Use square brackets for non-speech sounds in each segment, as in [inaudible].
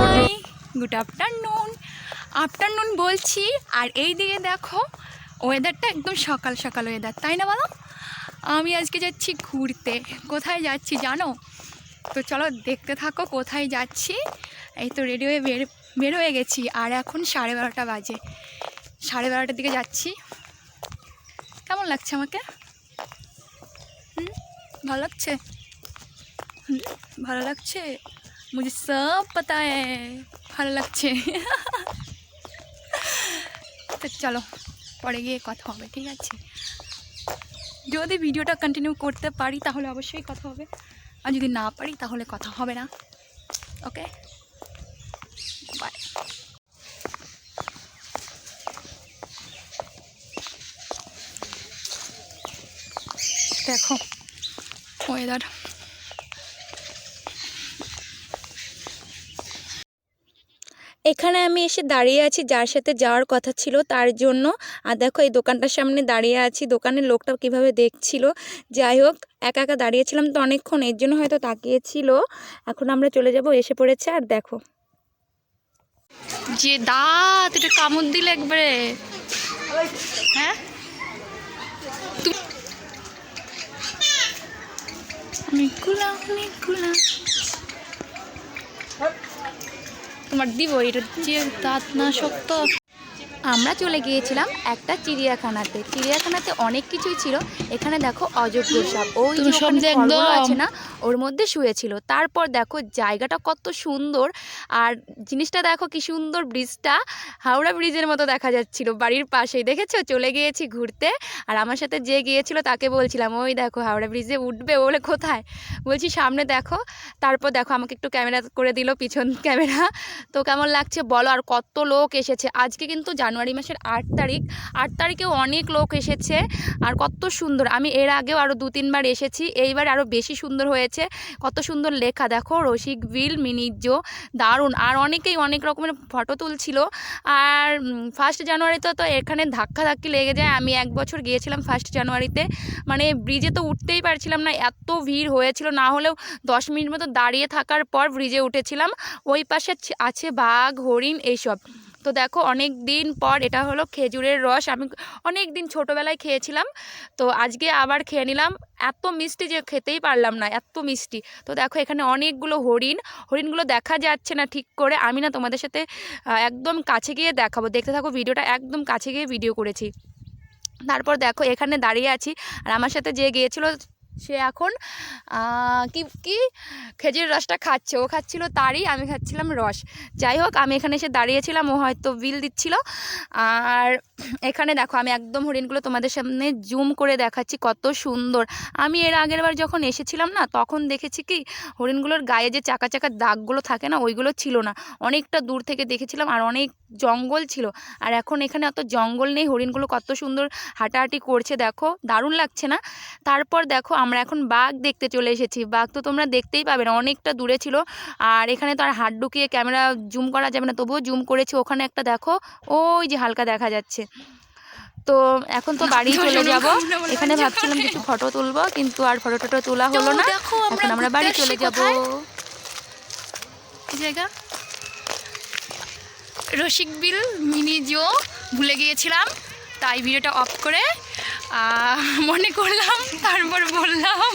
Hi good afternoon afternoon বলছি, আর এই দিকে দেখো ওয়েদারটা একদম সকাল সকাল ওয়েদার তাই না বলো? আমি আজকে যাচ্ছি ঘুরতে। কোথায় যাচ্ছি জানো? তো চলো দেখতে থাকো কোথায় যাচ্ছি। এই তো রেডি হয়ে বের বের হয়ে গেছি, আর এখন সাড়ে বারোটা বাজে। সাড়ে বারোটার দিকে যাচ্ছি। কেমন লাগছে আমাকে? ভালো লাগছে? ভালো লাগছে? মুঝে সব পাতা ভালো লাগছে। তো চলো, পরে গিয়ে কথা হবে, ঠিক আছে? যদি ভিডিওটা কন্টিনিউ করতে পারি, তাহলে অবশ্যই কথা হবে। আর যদি না পারি, তাহলে কথা হবে না। ওকে বাই দেখো ওয়েদার এখানে আমি এসে দাঁড়িয়ে আছি যার সাথে যাওয়ার কথা ছিল তার জন্য। আর দেখো এই দোকানটার সামনে দাঁড়িয়ে আছি। দোকানের লোকটা কীভাবে দেখছিল? যাই হোক একা একা দাঁড়িয়েছিলাম তো অনেকক্ষণ এর জন্য হয়তো তাকিয়েছিল। এখন আমরা চলে যাব এসে পড়েছে আর দেখো। যে দাঁত এটা কামড় দিলে একবারে। হ্যাঁ? তু- তোমার দিব এটা যে দাঁত না শক্ত। আমরা চলে গিয়েছিলাম একটা চিড়িয়াখানাতে। চিড়িয়াখানাতে অনেক কিছুই ছিল। এখানে দেখো অযোগ্য সাপ। ওই যে আছে না ওর মধ্যে শুয়েছিল। তারপর দেখো জায়গাটা কত সুন্দর। আর জিনিসটা দেখো কি সুন্দর ব্রিজটা। হাওড়া ব্রিজের মতো দেখা যাচ্ছিল বাড়ির পাশেই। দেখেছ? চলে গিয়েছি ঘুরতে। আর আমার সাথে যে গিয়েছিল তাকে বলছিলাম ওই দেখো হাওড়া ব্রিজে উঠবে বলে কোথায়? বলছি সামনে দেখো। তারপর দেখো আমাকে একটু ক্যামেরা করে দিল পিছন ক্যামেরা। তো কেমন লাগছে বলো? আর কত লোক এসেছে। আজকে কিন্তু জানুয়ারি মাসের আট তারিখ। আট তারিখেও অনেক লোক এসেছে আর কত সুন্দর। আমি এর আগেও আরও দু, তিনবার এসেছি। এইবার আরও বেশি সুন্দর হয়েছে। কত সুন্দর লেখা। দেখো, রসিক বিল মিনিজ্জ দারুণ। আর অনেকেই অনেক রকমের ফটো তুলছিল। আর ফার্স্ট জানুয়ারিতে তো এখানে ধাক্কা ধাক্কি লেগে যায়। আমি এক বছর গিয়েছিলাম ফার্স্ট জানুয়ারিতে। মানে ব্রিজে তো উঠতেই পারছিলাম না। এত ভিড় হয়েছিল। না হলেও দশ মিনিট মতো দাঁড়িয়ে থাকার পর ব্রিজে উঠেছিলাম। ওই পাশে আছে বাঘ, হরিণ, এইসব। তো দেখো অনেক দিন পর এটা হলো খেজুরের রস। আমি অনেক দিন ছোটোবেলায় খেয়েছিলাম, তো আজকে আবার খেয়ে নিলাম। এত মিষ্টি যে খেতেই পারলাম না, এত মিষ্টি। তো দেখো এখানে অনেকগুলো হরিণ, হরিণগুলো দেখা যাচ্ছে না ঠিক করে। আমি না তোমাদের সাথে একদম কাছে গিয়ে দেখাবো। দেখতে থাকো ভিডিওটা, একদম কাছে গিয়ে ভিডিও করেছি। তারপর দেখো এখানে দাঁড়িয়ে আছি আর আমার সাথে যে গিয়েছিল সে এখন কি কি? খেজুরের রসটা খাচ্ছে। ও খাচ্ছিল তারই, আমি খাচ্ছিলাম রস। যাই হোক, আমি এখানে এসে দাঁড়িয়েছিলাম, ও হয়তো বিল দিচ্ছিল। আর এখানে দেখো, আমি একদম হরিণগুলো তোমাদের সামনে জুম করে দেখাচ্ছি, কত সুন্দর। আমি এর আগের বার যখন এসেছিলাম না, তখন দেখেছি কি, হরিণগুলোর গায়ে যে চাকা চাকা দাগগুলো থাকে না, ওইগুলো ছিল না। অনেকটা দূর থেকে দেখেছিলাম, আর অনেক জঙ্গল ছিল। আর এখন এখানে অত জঙ্গল নেই, হরিণগুলো কত সুন্দর হাঁটাহাঁটি করছে, দেখো। দারুণ লাগছে না? তারপর দেখো আমরা এখন বাঘ দেখতে চলে এসেছি। বাঘ তো তোমরা দেখতেই পাবে না অনেকটা দূরে ছিল। আর এখানে তো আর হাত ঢুকিয়ে ক্যামেরা জুম করা যাবে না তবুও জুম করেছি। ওখানে একটা দেখো ওই যে হালকা দেখা যাচ্ছে। তো এখন তো বাড়ি [laughs] চলে যাব। এখানে ভাবছিলাম কিছু ফটো তুলবো কিন্তু আর ফটো টটো তোলা হলো না। এখন আমরা বাড়ি চলে যাব। জায়গা রসিক বিল মিনি জিও ভুলে গিয়েছিলাম। তাই ভিডিওটা অফ করে মনে করলাম, তারপর বললাম।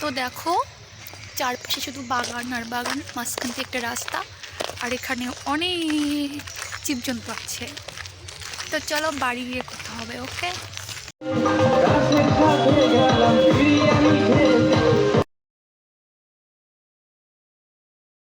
তো দেখো, চারপাশে শুধু বাগান আর বাগান, মাঝখান থেকে একটা রাস্তা, আর এখানে অনেক জীবজন্তু আছে। তো চলো বাড়ি গিয়ে করতে হবে, ওকে?